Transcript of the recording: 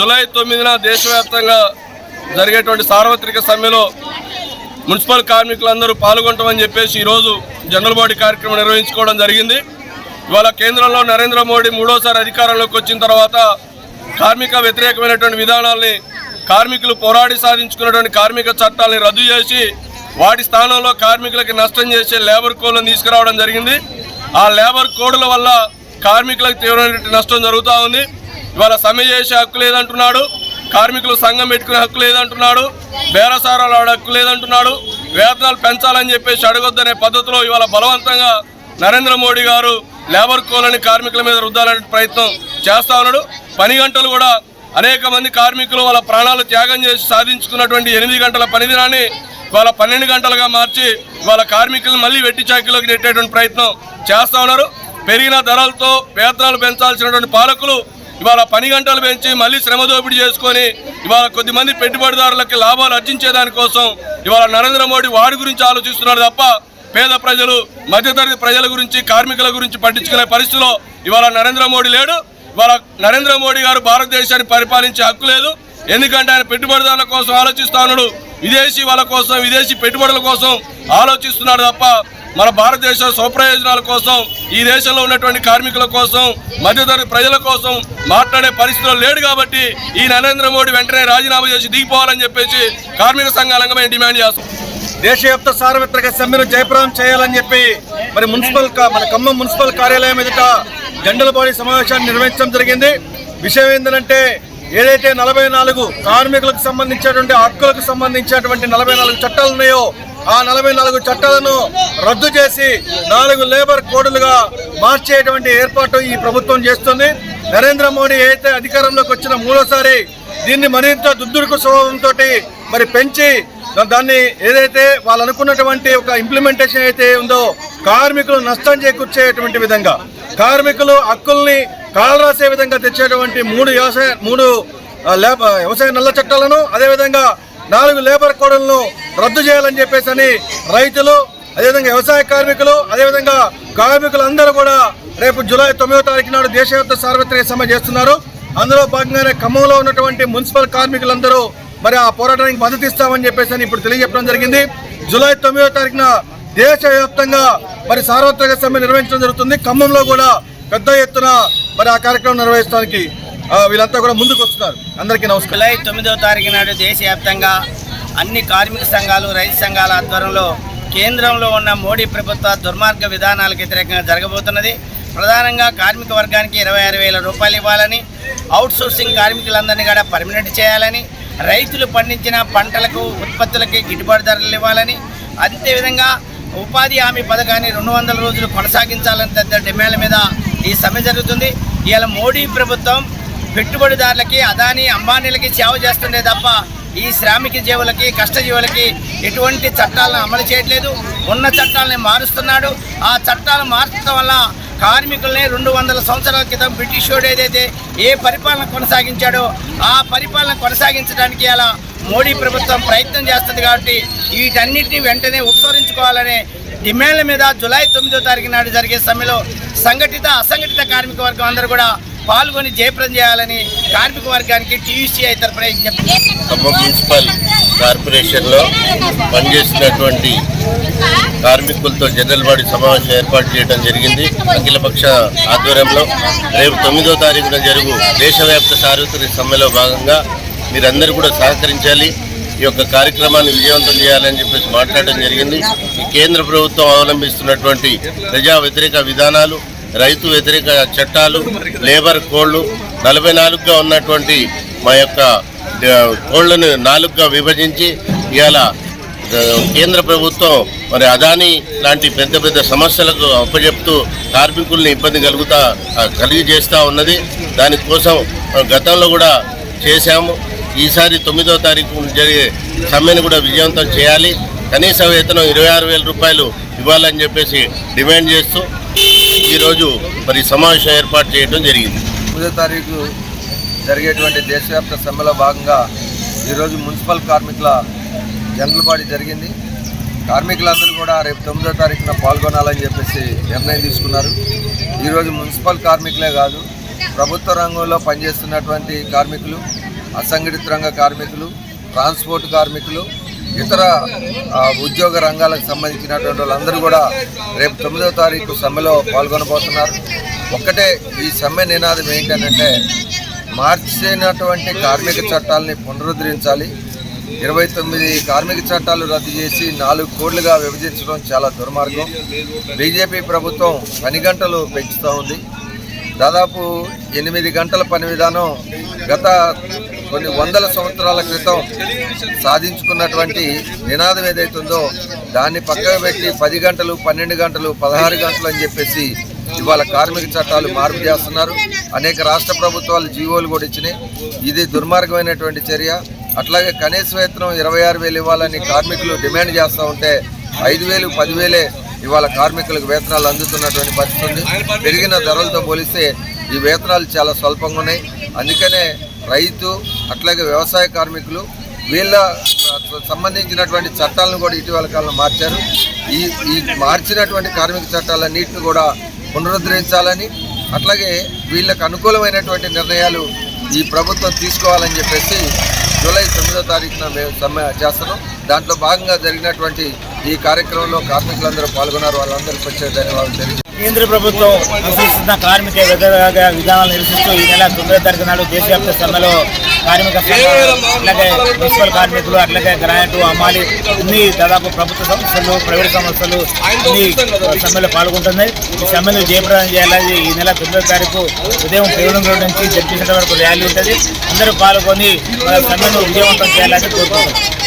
July తొమ్మిదిన దేశవ్యాప్తంగా జరిగేటువంటి సార్వత్రిక సమ్మెలో మున్సిపల్ కార్మికులందరూ పాల్గొంటామని చెప్పేసి ఈరోజు జనరల్ బాడీ కార్యక్రమం నిర్వహించుకోవడం జరిగింది. ఇవాళ కేంద్రంలో నరేంద్ర మోడీ మూడోసారి అధికారంలోకి వచ్చిన తర్వాత కార్మిక వ్యతిరేకమైనటువంటి విధానాల్ని కార్మికులు పోరాడి సాధించుకున్నటువంటి కార్మిక చట్టాలని రద్దు చేసి వాటి స్థానంలో కార్మికులకి నష్టం చేసే లేబర్ కోడ్లను తీసుకురావడం జరిగింది. ఆ లేబర్ కోడ్ల వల్ల కార్మికులకు తీవ్రమైన నష్టం జరుగుతూ ఉంది. ఇవాళ సమ్మె చేసే హక్కు లేదంటున్నాడు. కార్మికులు సంఘం పెట్టుకునే హక్కు లేదంటున్నాడు. బేరసారాలు ఆడే హక్కు లేదంటున్నాడు. వేతనాలు పెంచాలని చెప్పేసి అడగొద్దనే పద్ధతిలో ఇవాళ బలవంతంగా నరేంద్ర మోడీ గారు లేబర్ కోలని కార్మికుల మీద రుద్దాలనే ప్రయత్నం చేస్తా ఉన్నాడు. పని గంటలు కూడా అనేక మంది కార్మికులు వాళ్ళ ప్రాణాలు త్యాగం చేసి సాధించుకున్నటువంటి ఎనిమిది గంటల పనిదినాన్ని వాళ్ళ పన్నెండు గంటలుగా మార్చి వాళ్ళ కార్మికులను మళ్ళీ వెట్టి చాకిలోకి నెట్టేటువంటి ప్రయత్నం చేస్తా ఉన్నారు. పెరిగిన ధరలతో వేతనాలు పెంచాల్సినటువంటి పాలకులు ఇవాళ పని గంటలు పెంచి మళ్ళీ శ్రమ దోపిడీ చేసుకొని ఇవాళ కొద్దిమంది పెట్టుబడిదారులకి లాభాలు అర్జించే దానికోసం ఇవాళ నరేంద్ర మోడీ వాడి గురించి ఆలోచిస్తున్నాడు తప్ప పేద ప్రజలు మధ్యతరగతి ప్రజల గురించి కార్మికుల గురించి పట్టించుకునే పరిస్థితిలో ఇవాళ నరేంద్ర మోడీ లేడు. ఇవాళ నరేంద్ర మోడీ గారు భారతదేశాన్ని పరిపాలించే హక్కు లేదు. ఎందుకంటే ఆయన పెట్టుబడిదారుల కోసం ఆలోచిస్తున్నాడు విదేశీ వాళ్ళ కోసం విదేశీ పెట్టుబడుల కోసం ఆలోచిస్తున్నాడు తప్ప మన భారతదేశ స్వప్రయోజనాల కోసం ఈ దేశంలో ఉన్నటువంటి కార్మికుల కోసం మధ్యతరగతి ప్రజల కోసం మాట్లాడే పరిస్థితులు లేడు కాబట్టి ఈ నరేంద్ర మోడీ వెంటనే రాజీనామా చేసి దిగిపోవాలని చెప్పేసి కార్మిక సంఘాలంగా మేము డిమాండ్ చేస్తాం. దేశవ్యాప్త సార్వత్రిక సమ్మెను జయప్రదం చేయాలని చెప్పి మరి మున్సిపల్ మన ఖమ్మం మున్సిపల్ కార్యాలయం ఎదుట జెండల బాడీ సమావేశాన్ని నిర్వహించడం జరిగింది. విషయం ఏంటంటే ఏదైతే నలభై నాలుగు కార్మికులకు సంబంధించినటువంటి హక్కులకు సంబంధించినటువంటి నలభై నాలుగు చట్టాలు ఉన్నాయో ఆ నలభై నాలుగు చట్టాలను రద్దు చేసి నాలుగు లేబర్ కోడులుగా మార్చేటువంటి ఏర్పాటు ఈ ప్రభుత్వం చేస్తుంది. నరేంద్ర మోడీ అయితే అధికారంలోకి వచ్చిన మూడోసారి దీన్ని మరింత దుద్దుడుకు స్వభావంతో మరి పెంచి దాన్ని ఏదైతే వాళ్ళు అనుకున్నటువంటి ఒక ఇంప్లిమెంటేషన్ అయితే ఉందో కార్మికులు నష్టం చేకూర్చేటువంటి విధంగా కార్మికులు హక్కుల్ని కాలరాసే విధంగా తెచ్చేటువంటి మూడు వ్యవసాయ మూడు వ్యవసాయ నల్ల చట్టాలను అదేవిధంగా నాలుగు లేబర్ కోడలను రద్దు చేయాలని చెప్పేసి అని రైతులు అదేవిధంగా వ్యవసాయ కార్మికులు అదేవిధంగా కార్మికులందరూ కూడా రేపు జూలై తొమ్మిదో తారీఖు నాడు దేశవ్యాప్త సార్వత్రిక సమ్మె చేస్తున్నారు. అందులో భాగంగానే ఖమ్మంలో ఉన్నటువంటి మున్సిపల్ కార్మికులందరూ మరి ఆ పోరాటానికి మద్దతు ఇస్తామని చెప్పేసి అని ఇప్పుడు తెలియజెప్పడం జరిగింది. జూలై తొమ్మిదో తారీఖున దేశవ్యాప్తంగా మరి సార్వత్రిక సమ్మె నిర్వహించడం జరుగుతుంది. ఖమ్మంలో కూడా పెద్ద ఎత్తున మరి ఆ కార్యక్రమం నిర్వహించడానికి వీళ్ళంతా కూడా ముందుకు వస్తున్నారు. అందరికీ నమస్కారం. జూలై తొమ్మిదవ తారీఖు నాడు దేశవ్యాప్తంగా అన్ని కార్మిక సంఘాలు రైతు సంఘాల ఆధ్వర్యంలో కేంద్రంలో ఉన్న మోడీ ప్రభుత్వ దుర్మార్గ విధానాలకు వ్యతిరేకంగా జరగబోతున్నది. ప్రధానంగా కార్మిక వర్గానికి ఇరవై ఆరు వేల రూపాయలు ఇవ్వాలని అవుట్సోర్సింగ్ కార్మికులందరినీ కూడా పర్మినెంట్ చేయాలని రైతులు పండించిన పంటలకు ఉత్పత్తులకి గిట్టుబాటు ధరలు ఇవ్వాలని అంతేవిధంగా ఉపాధి హామీ పథకాన్ని రెండు వందల రోజులు కొనసాగించాలని తదితర డిమాండ్ల మీద ఈ సమ్మె జరుగుతుంది. ఇవాళ మోడీ ప్రభుత్వం పెట్టుబడిదారులకి అదాని అంబానీలకి సేవ చేస్తుండే తప్ప ఈ శ్రామిక జీవులకి కష్టజీవులకి ఎటువంటి చట్టాలను అమలు చేయట్లేదు. ఉన్న చట్టాలని మారుస్తున్నాడు. ఆ చట్టాలు మార్చడం వల్ల కార్మికుల్ని రెండు వందల సంవత్సరాల క్రితం బ్రిటిష్ వాడు ఏదైతే ఏ పరిపాలన కొనసాగించాడో ఆ పరిపాలన కొనసాగించడానికి అలా మోడీ ప్రభుత్వం ప్రయత్నం చేస్తుంది కాబట్టి వీటన్నిటిని వెంటనే ఉపసంహరించుకోవాలనే డిమాండ్ల మీద జులై తొమ్మిదో తారీఖు నాడు జరిగే సమ్మెలో సంఘటిత అసంఘటిత కార్మిక వర్గం అందరూ కూడా పాల్గొని జయప్రదం చేయాలని కార్మిక వర్గానికి టీయూసీఐ తరఫున విజ్ఞప్తి మున్సిపల్ కార్పొరేషన్లో పనిచేస్తున్నటువంటి కార్మికులతో జనరల్ బాడీ సమావేశం ఏర్పాటు చేయడం జరిగింది. అఖిలపక్ష ఆధ్వర్యంలో రేపు తొమ్మిదో తారీఖున జరుగు దేశవ్యాప్త సార్వత్రిక సమ్మెలో భాగంగా మీరందరూ కూడా సహకరించాలి. ఈ యొక్క కార్యక్రమాన్ని విజయవంతం చేయాలని చెప్పేసి మాట్లాడడం జరిగింది. ఈ కేంద్ర ప్రభుత్వం అవలంబిస్తున్నటువంటి ప్రజా వ్యతిరేక విధానాలు రైతు వ్యతిరేక చట్టాలు లేబర్ కోళ్ళు నలభై నాలుగుగా ఉన్నటువంటి మా యొక్క కోళ్ళను నాలుగుగా విభజించి ఇవాళ కేంద్ర ప్రభుత్వం మరి అదానీ లాంటి పెద్ద పెద్ద సమస్యలకు అప్పచెప్తూ కార్మికుల్ని ఇబ్బంది కలుగుతా కలిగి చేస్తూ ఉన్నది. దానికోసం గతంలో కూడా చేశాము. ఈసారి తొమ్మిదో తారీఖు జరిగే సమ్మెను కూడా విజయవంతం చేయాలి. కనీస వేతనం ఇరవై ఆరు వేల రూపాయలు ఇవ్వాలని చెప్పేసి డిమాండ్ చేస్తూ ఈరోజు మరి సమావేశం ఏర్పాటు చేయడం జరిగింది. తొమ్మిదో తారీఖు జరిగేటువంటి దేశవ్యాప్త సమ్మెలో భాగంగా ఈరోజు మున్సిపల్ కార్మికుల జంగులపాటి జరిగింది. కార్మికులందరూ కూడా రేపు తొమ్మిదో తారీఖున పాల్గొనాలని చెప్పేసి నిర్ణయం తీసుకున్నారు. ఈరోజు మున్సిపల్ కార్మికులే కాదు ప్రభుత్వ రంగంలో పనిచేస్తున్నటువంటి కార్మికులు అసంఘటిత రంగ కార్మికులు ట్రాన్స్పోర్ట్ కార్మికులు ఇతర ఉద్యోగ రంగాలకు సంబంధించినటువంటి వాళ్ళందరూ కూడా రేపు తొమ్మిదవ తారీఖు సమ్మెలో పాల్గొనబోతున్నారు. ఒక్కటే ఈ సమ్మె నినాదం ఏంటంటే మార్చినటువంటి కార్మిక చట్టాలని పునరుద్ధరించాలి. ఇరవై తొమ్మిది కార్మిక చట్టాలు రద్దు చేసి నాలుగు కోట్లుగా విభజించడం చాలా దుర్మార్గం. బీజేపీ ప్రభుత్వం పని గంటలు పెంచుతూ ఉంది. దాదాపు ఎనిమిది గంటల పని విధానం గత కొన్ని వందల సంవత్సరాల క్రితం సాధించుకున్నటువంటి నినాదం ఏదైతుందో దాన్ని పక్కకు పెట్టి పది గంటలు పన్నెండు గంటలు పదహారు గంటలు అని చెప్పేసి ఇవాళ కార్మిక చట్టాలు మార్పు చేస్తున్నారు. అనేక రాష్ట్ర ప్రభుత్వాలు జీవోలు కూడా ఇచ్చినాయి. ఇది దుర్మార్గమైనటువంటి చర్య. అట్లాగే కనీస వేతనం ఇరవై ఆరు వేలు ఇవ్వాలని కార్మికులు డిమాండ్ చేస్తూ ఉంటే ఐదు వేలు పదివేలే ఇవాళ కార్మికులకు వేతనాలు అందుతున్నటువంటి పరిస్థితి ఉంది. పెరిగిన ధరలతో పోలిస్తే ఈ వేతనాలు చాలా స్వల్పంగా ఉన్నాయి. అందుకనే రైతు అట్లాగే వ్యవసాయ కార్మికులు వీళ్ళ సంబంధించినటువంటి చట్టాలను కూడా ఇటీవల కాలంలో మార్చారు. ఈ ఈ మార్చినటువంటి కార్మిక చట్టాలన్నింటిని కూడా పునరుద్ధరించాలని అట్లాగే వీళ్ళకు అనుకూలమైనటువంటి నిర్ణయాలు ఈ ప్రభుత్వం తీసుకోవాలని చెప్పేసి జూలై తొమ్మిదో తారీఖున మేము సమ్మె చేస్తున్నాం. దాంట్లో భాగంగా జరిగినటువంటి ఈ కార్యక్రమంలో కార్మికులందరూ పాల్గొన్నారు. వాళ్ళందరికీ వచ్చే ధన్యవాదాలు తెలియజేస్తున్నాను కేంద్ర ప్రభుత్వం అనుసరిస్తున్న కార్మిక వ్యతిరేక విధానాలను నిరసిస్తూ ఈ నెల తొమ్మిదో తారీఖు నాడు దేశవ్యాప్త సమ్మెలో కార్మిక సంఘాలు అట్లాగే మున్సిపల్ కార్మికులు అట్లాగే గ్రానైట్ అమ్మాలి అన్ని దాదాపు ప్రభుత్వ సంస్థలు ప్రైవేట్ సంస్థలు అన్ని సమ్మెలో పాల్గొంటున్నాయి ఈ సమ్మెను జయప్రదం చేయాలని ఈ నెల తొమ్మిదో తారీఖు ఉదయం పేరుడు రోడ్ నుంచి జడ్పీ సెంటర్ వరకు ర్యాలీ ఉంటుంది. అందరూ పాల్గొని మన సమ్మెను విజయవంతం చేయాలని కోరుకుంటున్నాం.